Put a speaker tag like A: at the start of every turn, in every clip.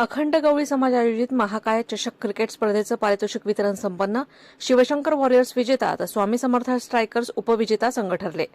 A: अखंड गवळी समाज आयोजित महाकाय चषक क्रिकेट स्पर्धेचं पारितोषिक वितरण संपन्न. शिवशंकर वॉरियर्स विजेता तर स्वामी समर्थ स्ट्रायकर्स उपविजेता संघ ठरले.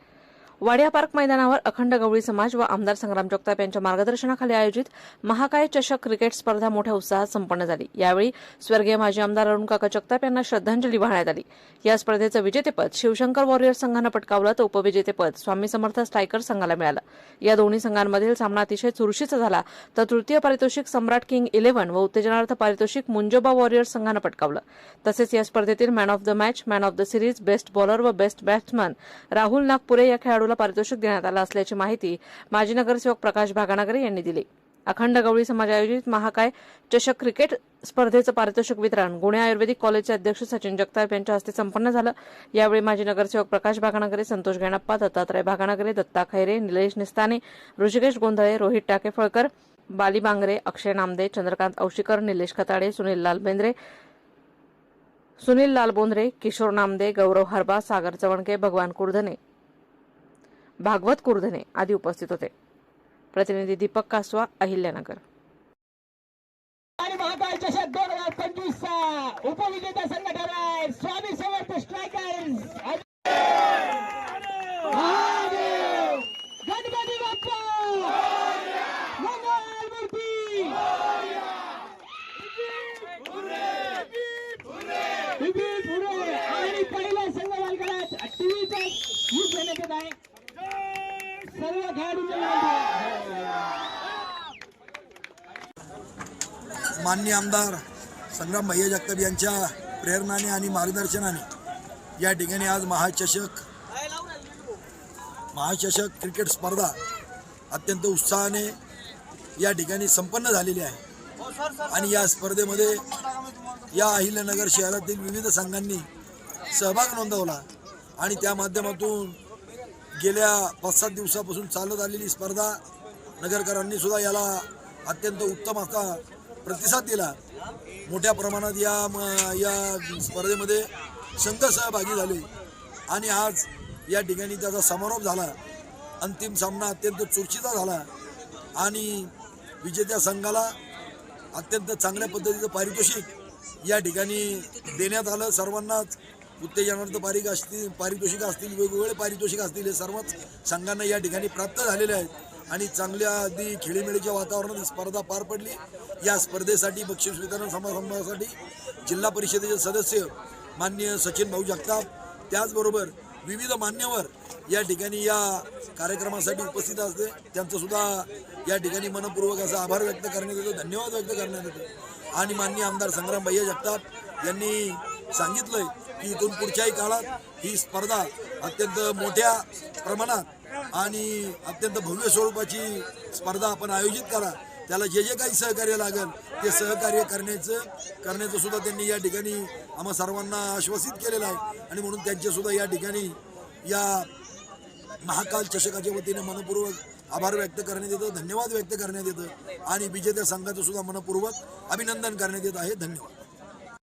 A: वाडिया पार्क मैदानावर अखंड गवळी समाज व आमदार संग्राम जगताप यांच्या मार्गदर्शनाखाली आयोजित महाकाय चषक क्रिकेट स्पर्धा मोठ्या उत्साहात संपन्न झाली. यावेळी स्वर्गीय माजी आमदार अरुणकाका जगताप यांना श्रद्धांजली वाहण्यात आली. या स्पर्धेचं विजेतेपद शिवशंकर वॉरियर्स संघानं पटकावलं तर उपविजेतेपद स्वामी समर्थ स्ट्रायकर संघाला मिळालं. या दोन्ही संघांमधील सामना अतिशय चुरशीचा झाला तर तृतीय पारितोषिक सम्राट किंग इलेव्हन व उत्तेजनार्थ पारितोषिक मुंजोबा वॉरियर्स संघानं पटकावलं. तसेच या स्पर्धेतील man of the match man of the series best bowler व बेस्ट बॅट्समन राहुल नागपुरे या खेळाडू खेळाडूला पारितोषिक देण्यात आलं असल्याची माहिती माजी नगरसेवक प्रकाश भागानगरे यांनी दिली. अखंड गवळी समाज आयोजित महाकाय चषक क्रिकेट स्पर्धेचं पारितोषिक वितरण गुणे आयुर्वेदिक कॉलेजचे अध्यक्ष सचिन जगताप यांच्या हस्ते संपन्न झालं. यावेळी माजी नगरसेवक प्रकाश भागानगरे संतोष गणप्पा दत्तात्रय भागानगरे दत्ता खैरे निलेश निस्ताने ऋषिकेश गोंधळे रोहित टाकेफळकर बाली बांगरे अक्षय नामदे चंद्रकांत औशीकर निलेश खताडे सुनील लाल बेंद्रे सुनील लाल बोंद्रे किशोर नामदे गौरव हरबा सागर चवणके भगवान कुर्धने भागवत कुर्धने आदी उपस्थित होते. प्रतिनिधी दीपक कासवा अहिल्यानगर.
B: आणि उपविजेता संघ स्वामी समर्थ स्ट्रायकर्स आणि पहिल्या संघ टीव्हीचा यूज देण्यात येत आहे. सर्व खेळाडूंच्या
C: मान्य आमदार संग्राम भैया जगताप यांच्या प्रेरणाने आणि मार्गदर्शनाने या ठिकाणी आज महाचषक महाचषक क्रिकेट स्पर्धा अत्यंत उत्साहाने या ठिकाणी संपन्न झालेली आहे. आणि या स्पर्धेमध्ये या अहिल्यानगर शहरातील विविध संघांनी सहभाग नोंदवला आणि त्या माध्यमातून गेल्या पाच सात दिवसापासून चालत आलेली स्पर्धा नगरकरांनी सुद्धा याला अत्यंत उत्तम असा प्रतिसाद दिला. मोठ्या प्रमाणात या म- या स्पर्धेमध्ये संघ सहभागी झाले. आणि आज या ठिकाणी त्याचा समारोप झाला. अंतिम सामना अत्यंत चुरशीचा झाला. आणि विजेत्या संघाला अत्यंत चांगल्या पद्धतीचं पारितोषिक या ठिकाणी देण्यात आलं. सर्वांनाच उत्तेजनार्थ पारिक असतील पारितोषिक असतील वेगवेगळे पारितोषिक असतील हे सर्वच संघांना या ठिकाणी प्राप्त झालेले आहेत. आणि चांगल्या अगदी खेळीमेळीच्या वातावरणात ही स्पर्धा पार पडली. या स्पर्धेसाठी बक्षीस वितरण समारंभासाठी जिल्हा परिषदेचे सदस्य माननीय सचिन भाऊ जगताप त्याचबरोबर विविध मान्यवर या ठिकाणी या कार्यक्रमासाठी उपस्थित असते. त्यांचं सुद्धा या ठिकाणी मनपूर्वक असा आभार व्यक्त करण्यात येतो धन्यवाद व्यक्त करण्यात येतो. आणि माननीय आमदार संग्राम भैया जगताप यांनी सांगितलंय की इथून पुढच्याही काळात ही स्पर्धा अत्यंत मोठ्या प्रमाणात आणि अत्यंत भव्य स्वरूपाची स्पर्धा आपण आयोजित करा. त्याला जे जे काही सहकार्य लागेल ते सहकार्य करण्याचं करण्याचं सुद्धा त्यांनी या ठिकाणी आम्हा सर्वांना आश्वासित केलेलं आहे. आणि म्हणून त्यांच्यासुद्धा या ठिकाणी या महाकाल चषकाच्या वतीने मनपूर्वक आभार व्यक्त करण्यात येतं धन्यवाद व्यक्त करण्यात येतं आणि विजेत्या संघाचं सुद्धा मनपूर्वक अभिनंदन करण्यात येत आहे. धन्यवाद.